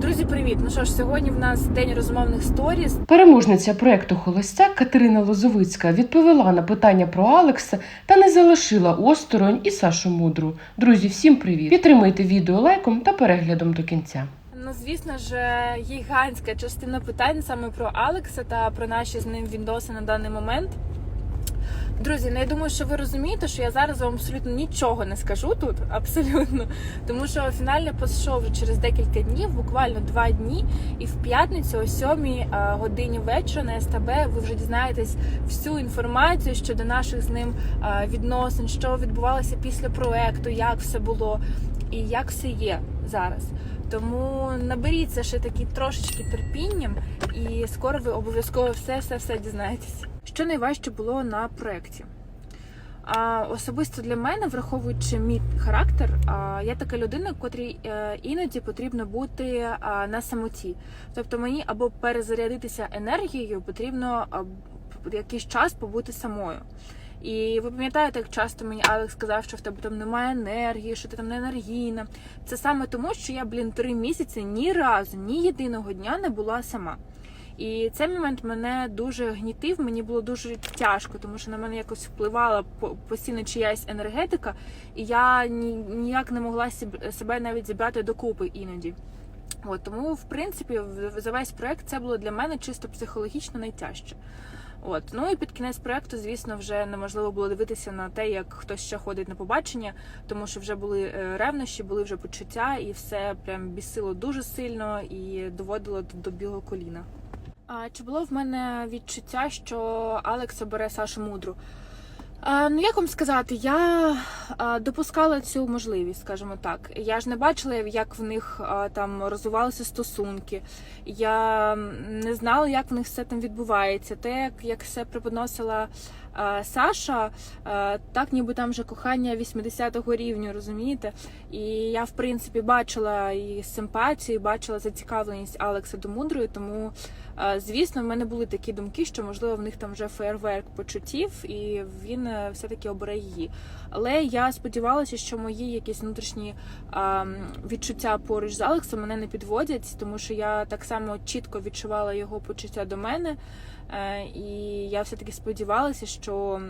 Друзі, привіт! Ну що ж, сьогодні в нас день розмовних сторіс. Переможниця проекту Холостяк Катерина Лозовицька відповіла на питання про Алекса та не залишила осторонь і Сашу Мудру. Друзі, всім привіт! Підтримуйте відео лайком та переглядом до кінця. Ну, звісно ж, гігантська частина питань саме про Алекса та про наші з ним відносини на даний момент. Друзі, ну я думаю, що ви розумієте, що я зараз вам абсолютно нічого не скажу тут, абсолютно. Тому що фінальний пост-шоу вже через декілька днів, буквально два дні, і в п'ятницю о 7 годині вечора на СТБ ви вже дізнаєтесь всю інформацію щодо наших з ним е, відносин, що відбувалося після проекту, як все було і як все є зараз. Тому наберіться ще такі трошечки терпінням, і скоро ви обов'язково все все все дізнаєтесь. Що найважче було на проєкті? А, особисто для мене, враховуючи мій характер, я така людина, котрій е, іноді потрібно бути на самоті. Тобто мені або перезарядитися енергією, потрібно якийсь час побути самою. І ви пам'ятаєте, як часто мені Алекс сказав, що в тебе там немає енергії, що ти там не енергійна. Це саме тому, що я, блін, три місяці ні разу, ні єдиного дня не була сама. І цей момент мене дуже гнітив, мені було дуже тяжко, тому що на мене якось впливала постійно чиясь енергетика, і я ніяк не могла себе навіть зібрати докупи іноді. От тому, в принципі, за весь проект це було для мене чисто психологічно найтяжче. От ну і під кінець проекту, звісно, вже неможливо було дивитися на те, як хтось ще ходить на побачення, тому що вже були е, ревнощі, були вже почуття, і все прям бісило дуже сильно і доводило до, до білого коліна. А чи було в мене відчуття, що Алекс обере Сашу Мудру? Ну, як вам сказати, я допускала цю можливість, скажімо так. Я ж не бачила, як в них там розвивалися стосунки. Я не знала, як в них все там відбувається. Те, як, все преподносила Саша, так ніби там вже кохання 80-го рівню, розумієте? І я, в принципі, бачила і симпатію, і бачила зацікавленість Алекса до мудрої, тому. Звісно, в мене були такі думки, що можливо в них там вже фейерверк почуттів, і він е, все-таки обере її. Але я сподівалася, що мої якісь внутрішні відчуття поруч з Алексом мене не підводять, тому що я так само чітко відчувала його почуття до мене. Е, І я все-таки сподівалася, що м,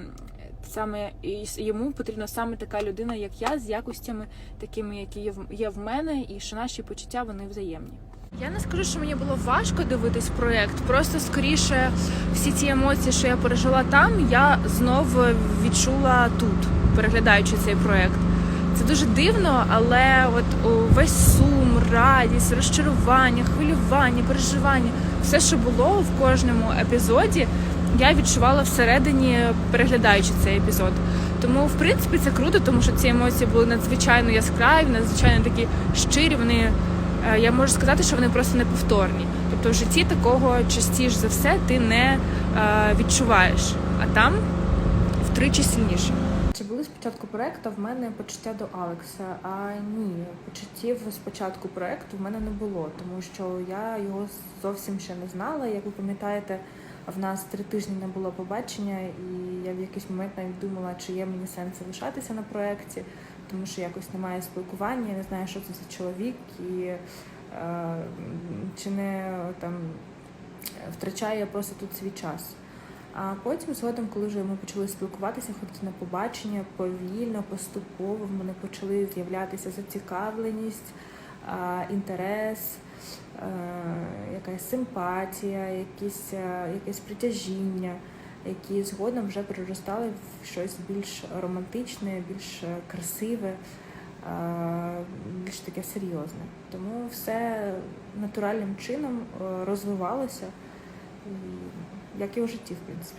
саме йому потрібна саме така людина, як я, з якостями такими, які є в- мене, і що наші почуття вони взаємні. Я не скажу, що мені було важко дивитись проєкт. Просто скоріше всі ці емоції, що я пережила там, я знову відчула тут, переглядаючи цей проєкт. Це дуже дивно, але от весь сум, радість, розчарування, хвилювання, переживання, все, що було в кожному епізоді, я відчувала всередині, переглядаючи цей епізод. Тому, в принципі, це круто, тому що ці емоції були надзвичайно яскраві, надзвичайно такі щирі. Вони е, я можу сказати, що вони просто неповторні. Тобто в житті такого частіше за все ти не е, відчуваєш, а там втричі сильніше. Чи були спочатку проекту в мене почуття до Алекса? А ні, почуттів з початку проекту в мене не було, тому що я його зовсім ще не знала. Як ви пам'ятаєте, в нас три тижні не було побачення, і я в якийсь момент навіть думала, чи є мені сенс залишатися на проєкті, тому що якось немає спілкування, я не знаю, що це за чоловік, і е, чи не там втрачаю я просто тут свій час. А потім, згодом, коли вже ми почали спілкуватися, ходити на побачення, повільно, поступово в мене почали з'являтися зацікавленість, інтерес, е, якась симпатія, якісь, е, якесь притяжіння, які згодом вже переростали в щось більш романтичне, більш е, красиве, більш таке серйозне. Тому все натуральним чином розвивалося, як і у житті, в принципі.